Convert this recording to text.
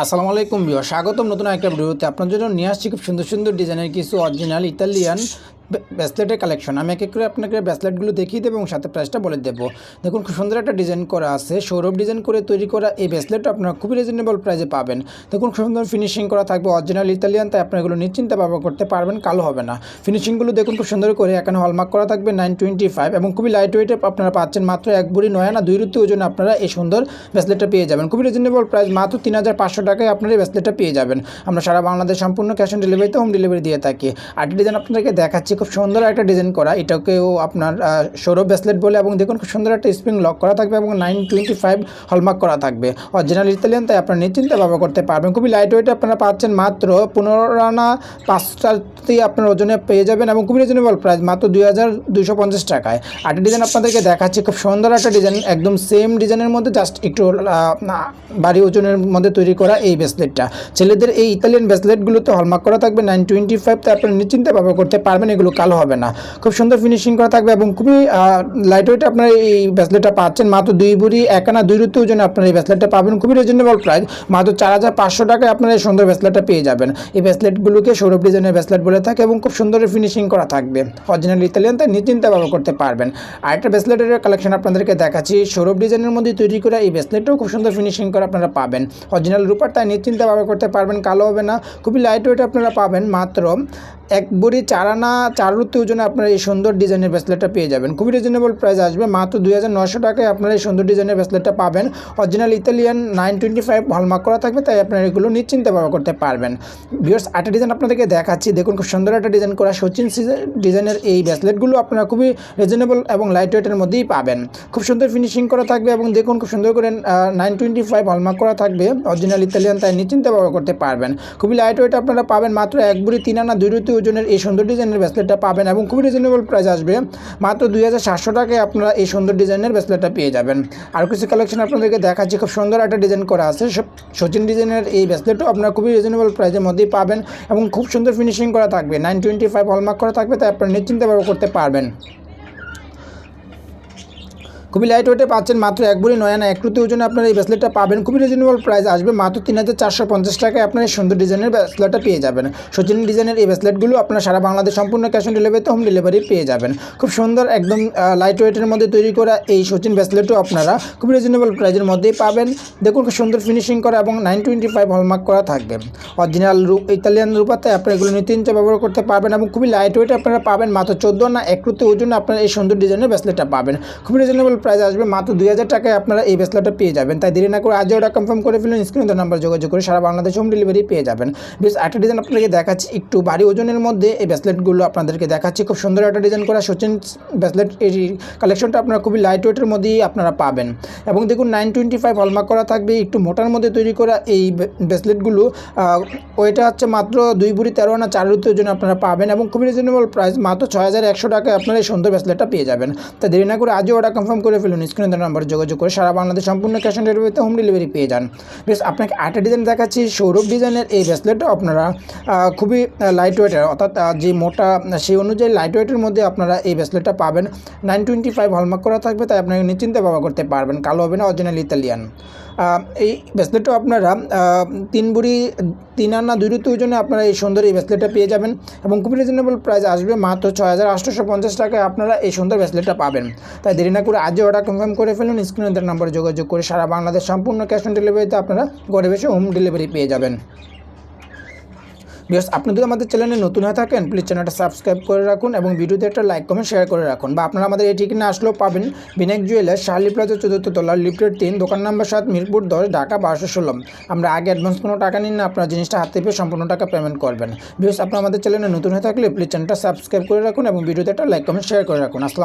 আসসালামু আলাইকুম বিয় স্বাগতম নতুন একটা ভিডিওতে। আপনার জন্য নিয়ে আসছি খুব সুন্দর সুন্দর ডিজাইনের কিছু অরিজিনাল ইতালিয়ান ব্যাসলেটের কালেকশন আমি এক এক করে আপনাকে ব্যাসলেটগুলো দেখিয়ে দেবো এবং সাথে প্রাইসটা বলে দেবো। দেখুন, খুব সুন্দর একটা ডিজাইন করা আছে। সৌরভ ডিজাইন করে তৈরি করা এই ব্যাসলেটটা আপনারা খুবই রিজনেবল প্রাইসে পাবেন। দেখুন, খুব সুন্দর ফিনিশিং করা থাকবে অরিজিনাল ইতালিয়ান তাই আপনারা এগুলো নিশ্চিন্তে ব্যবহার করতে পারবেন, কালো হবে না। ফিনিশিংগুলো দেখুন, খুব সুন্দর করে এখানে হলমার্ক করা থাকবে নাইন টোয়েন্টি ফাইভ এবং খুবই লাইট ওয়েটে আপনারা পাচ্ছেন মাত্র এক বুড়ি নয় না, দুই রুতি ওজনে আপনারা এই সুন্দর ব্যাসলেটটা পেয়ে যাবেন। খুবই রিজনেবল প্রাইস মাত্র তিন হাজার পাঁচশো টাকায় আপনারা এই ব্যাসলেটটা পেয়ে যাবেন। আমরা সারা বাংলাদেশ সম্পূর্ণ ক্যাশ অন ডেলিভারিতে হোম ডেলিভারি দিয়ে থাকি। আরেকটি ডিজাইন আপনাদেরকে দেখাচ্ছি খুব সুন্দর একটা ডিজাইন করা। এটাকেও আপনার সৌরভ ব্যাসলেট বলে এবং দেখুন খুব সুন্দর একটা স্প্রিং লক করা থাকবে এবং নাইন টোয়েন্টি ফাইভ হলমার্ক করা থাকবে। অরিজিনাল ইতালিয়ান তাই আপনারা নিশ্চিন্তে ব্যবহার করতে পারবেন। খুবই লাইট ওয়েটে আপনারা পাচ্ছেন মাত্র পনেরো আনা পাঁচটাতেই আপনার ওজনে পেয়ে যাবেন এবং খুবই রিজনেবল প্রাইস মাত্র দুই হাজার দুইশো পঞ্চাশ টাকায়। আরেকটা ডিজাইন আপনাদেরকে দেখাচ্ছি, খুব সুন্দর একটা ডিজাইন একদম সেম ডিজাইনের মধ্যে জাস্ট একটু ভারী ওজনের মধ্যে তৈরি করা এই ব্রেসলেটটা ছেলেদের এই ইতালিয়ান ব্রেসলেটগুলোতে হলমার্ক করা থাকবে নাইন টোয়েন্টি ফাইভ তো আপনারা নিশ্চিন্তে ব্যবহার করতে পারবেন, এগুলো কালো হবে না। খুব সুন্দর ফিনিশিং করা থাকবে এবং খুবই লাইট ওয়েটে আপনারা এই ব্রেসলেটটা পাচ্ছেন। মাত্র দুই বুড়ি, এক আনা দুই রুতি ওজনে আপনার এই ব্রেসলেটটা পাবেন। খুবই রিজনেবল প্রাইস মাত্র চার হাজার পাঁচশো টাকায় আপনারা এই সুন্দর ব্রেসলেটটা পেয়ে যাবেন। এই ব্রেসলেটগুলোকে সৌরভ ডিজাইনের ব্রেসলেট বলে থাকে এবং খুব সুন্দর ফিনিশিং করা থাকবে। অরিজিনাল ইতালিয়ান তাই নিশ্চিন্তে ব্যবহার করতে পারবেন। আরেকটা ব্রেসলেটের কালেকশন আপনাদেরকে দেখাচ্ছি। সৌরভ ডিজাইনের মধ্যে তৈরি করা এই ব্রেসলেটটাও খুব সুন্দর ফিনিশিং করে আপনারা পাবেন। অরিজিনাল রূপার, তাই নিশ্চিন্তে ব্যবহার করতে পারবেন। কালো হবে না। খুবই লাইট ওয়েট আপনারা পাবেন। মাত্র এক বড়ি চার আনা চার রুতি ওজনে আপনারা এই সুন্দর ডিজাইনের ব্রেসলেটটা পেয়ে যাবেন। খুবই রিজনেবল প্রাইস আসবে, মাত্র দুই টাকায় আপনারা এই সুন্দর ডিজাইনের ব্রেসলেটটা পাবেন। Original Italian nine twenty five hallmark করা থাকবে, তাই আপনারা এগুলো নিশ্চিন্তে ব্যবহার করতে পারবেন। বিয়ার্স একটা ডিজাইন আপনাদেরকে দেখাচ্ছি। দেখুন, খুব সুন্দর একটা ডিজাইন করা সচিন ডিজাইনের এই ব্রেসলেটগুলো আপনারা খুবই রিজনেবল এবং লাইট ওয়েটের মধ্যেই পাবেন। খুব সুন্দর ফিনিশিং করা থাকবে এবং দেখুন, খুব সুন্দর করে নাইন টোয়েন্টি ফাইভ হলমার্ক করা থাকবে অরিজিনাল ইতালিয়ান তাই নিশ্চিন্তে ব্যবহার করতে পারবেন। খুবই লাইট ওয়েট আপনারা পাবেন, মাত্র এক বুড়ি তিন আনা, দুই ওজনের এই সুন্দর ডিজাইনের ব্রেসলেটটা পাবেন এবং খুবই রিজনেবল প্রাইস আসবে। মাত্র দুই হাজার সাতশো টাকায় আপনারা এই সুন্দর ডিজাইনের ব্রেসলেটটা পেয়ে যাবেন। আর কিছু কালেকশন আপনাদেরকে দেখাচ্ছি, খুব সুন্দর একটা ডিজাইন করা আছে। সচিন ডিজাইনের এই ব্রেসলেটও আপনারা খুবই রিজনেবল প্রাইসের মধ্যেই পাবেন এবং খুব সুন্দর ফিনিশিং করা থাকবে। নাইন টোয়েন্টি ফাইভ হলমার্ক করা থাকবে, তাই আপনারা নিশ্চিন্তে ব্যবহার করতে পারবেন। খুবই লাইট ওয়েটে পাচ্ছেন মাত্র এক বুড়ি নয় আনা একটুতে ওজনে আপনারা এই ব্রেসলেটটা পাবেন। খুবই রিজনেবল প্রাইস আসবে মাত্র তিন হাজার চারশো পঞ্চাশ টাকায় আপনার এই সুন্দর ডিজাইনের ব্রেসলেটটা পেয়ে যাবেন। সচিন ডিজাইনের এই ব্রেসলেটগুলো আপনারা সারা বাংলাদেশ সম্পূর্ণ ক্যাশ অন ডেলিভারিতে হোম ডেলিভারি পেয়ে যাবেন। খুব সুন্দর একদম লাইট ওয়েটের মধ্যে তৈরি করা এই সচিন ব্রেসলেটও আপনারা খুবই রিজনেবল প্রাইসের মধ্যেই পাবেন। দেখুন খুব সুন্দর ফিনিশিং করা এবং নাইন টোয়েন্টি ফাইভ হলমার্ক করা থাকবে। অরিজিনাল ইতালিয়ান রূপাতে আপনারা এগুলো নিত্যিনচে ব্যবহার করতে পারবেন এবং খুবই লাইট ওয়েট আপনারা পাবেন মাত্র চোদ্দ না একটুতে ওজনে আপনারা এই সুন্দর ডিজাইনের ব্রেসলেটটা পাবেন। খুবই রিজনেবল প্রাইস আসবে মাত্র দুই হাজার টাকায় আপনারা এই ব্রেসলেটটা পেয়ে যাবেন। তাই দেরি না করে আজও ওটা কনফার্ম করে ফেলুন স্ক্রিনে নাম্বার যোগাযোগ করে সারা বাংলাদেশ হোম ডেলিভারি পেয়ে যাবেন। বেশ, একটা ডিজাইন আপনাদেরকে দেখাচ্ছি, একটু ভারী ওজনের মধ্যে এই ব্রেসলেটগুলো আপনাদেরকে দেখাচ্ছি। খুব সুন্দর একটা ডিজাইন করা সচিন ব্রেসলেট এই কালেকশনটা আপনারা খুবই লাইট ওয়েটের মধ্যেই আপনারা পাবেন। এবং দেখুন নাইন টোয়েন্টি ফাইভ হলমার্ক করা থাকবে, একটু মোটার মধ্যে তৈরি করা এই ব্রেসলেটগুলো ওইটা হচ্ছে মাত্র দুই বুড়ি তেরো আনা চার রুতির জন্য আপনারা পাবেন এবং খুবই রিজনেবল প্রাইস মাত্র ছয় হাজার একশো টাকায় আপনারা এই সুন্দর ব্রেসলেটটা পেয়ে যাবেন। তাই দেরি না করে আজও ওটা কনফার্ম করে ফেলুন স্ক্রিনে নাম্বার যোগাযোগ করে সারা বাংলাদেশ সম্পূর্ণ ক্যাশ অন ডেলিভারিতে হোম ডেলিভারি পেয়ে যান। বেশ আপনাকে আরেকটা ডিজাইন দেখাচ্ছি সৌরভ ডিজাইনের এই ব্রেসলেটটা আপনারা খুবই লাইট ওয়েটের অর্থাৎ যে মোটা, সেই অনুযায়ী লাইট ওয়েটের মধ্যে আপনারা এই ব্রেসলেটটা পাবেন। নাইন টোয়েন্টি ফাইভ হলমার্ক করা থাকবে, তাই আপনাকে নিশ্চিন্তে ব্যবহার করতে পারবেন। কালো হবে না অরিজিনাল ইতালিয়ান এই ব্রেসলেটটাও আপনারা তিন বুড়ি, তিন আনা দুই ঋতু জন্য আপনারা এই সুন্দর এই ব্রেসলেটটা পেয়ে যাবেন এবং খুবই রিজনেবল প্রাইস আসবে মাত্র ছয় হাজার আটশোশো পঞ্চাশ টাকায় আপনারা এই সুন্দর ব্রেসলেটটা পাবেন। তাই দেরি না করে আজও অর্ডার কনফার্ম করে ফেলুন স্ক্রিনের নাম্বারে যোগাযোগ করে সারা বাংলাদেশ সম্পূর্ণ ক্যাশ অন ডেলিভারিতে আপনারা ঘরে বসে হোম ডেলিভারি পেয়ে যাবেন। বিকজ আপনি যদি আমাদের চ্যানেলে নতুন হয়ে থাকেন প্লিজ চ্যানেলটা সাবস্ক্রাইব করে রাখুন এবং ভিডিওতে একটা লাইক কমেন্ট শেয়ার করে রাখুন। বা আপনারা আমাদের এই ঠিকানা আসলেও পাবেন বিনায়ক জুয়েলার শার্লি প্লাজা চতুর্থ তলা লিফটেড তিন, দোকান নাম্বার সাত, মিরপুর দশ, ঢাকা বারোশো ষোলো। আমরা আগে অ্যাডভান্স কোনো টাকা নিন না, আপনার জিনিসটা হাতে পেয়ে সম্পূর্ণ টাকা পেমেন্ট করবেন। বিকজ আপনি আমাদের চ্যানেলে নতুন হয়ে থাকলে প্লিজ চ্যানেলটা সাবস্ক্রাইব করে রাখুন এবং ভিডিওতে একটা লাইক কমেন্ট শেয়ার করে রাখুন। আসসালাম